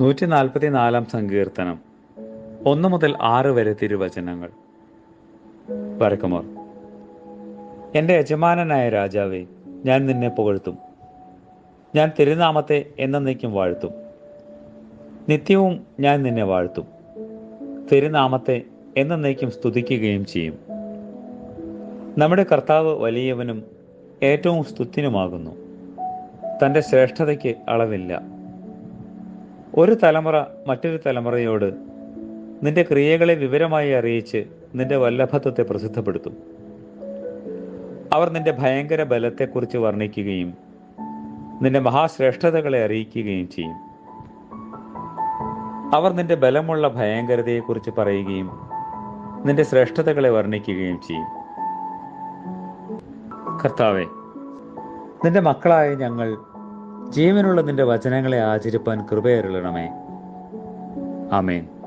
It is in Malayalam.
നൂറ്റി നാൽപ്പത്തി നാലാം സങ്കീർത്തനം. ഒന്ന് മുതൽ ആറ് വരെ തിരുവചനങ്ങൾ. വരക്കുമോർ. എന്റെ യജമാനനായ രാജാവേ ഞാൻ നിന്നെ പുകഴ്ത്തും. ഞാൻ തിരുനാമത്തെ എന്നേക്കും വാഴ്ത്തും. നിത്യവും ഞാൻ നിന്നെ വാഴ്ത്തും. തിരുനാമത്തെ എന്നേക്കും സ്തുതിക്കുകയും ചെയ്യും. നമ്മുടെ കർത്താവ് വലിയവനും ഏറ്റവും സ്തുത്തിനുമാകുന്നു തന്റെ ശ്രേഷ്ഠതയ്ക്ക് അളവില്ല. ഒരു തലമുറ മറ്റൊരു തലമുറയോട് നിന്റെ ക്രിയകളെ വിവരമായി അറിയിച്ച് നിന്റെ വല്ലഭത്വത്തെ പ്രസിദ്ധപ്പെടുത്തും. അവർ നിന്റെ ഭയങ്കര ബലത്തെക്കുറിച്ച് വർണിക്കുകയും നിന്റെ മഹാശ്രേഷ്ഠതകളെ അറിയിക്കുകയും ചെയ്യും. അവർ നിന്റെ ബലമുള്ള ഭയങ്കരതയെക്കുറിച്ച് പറയുകയും നിന്റെ ശ്രേഷ്ഠതകളെ വർണിക്കുകയും ചെയ്യും. കർത്താവെ നിന്റെ മക്കളായ ഞങ്ങൾ ജീവനുള്ള നിന്റെ വചനങ്ങളെ ആചരിപ്പാൻ കൃപയരുളണമേ. ആമേൻ.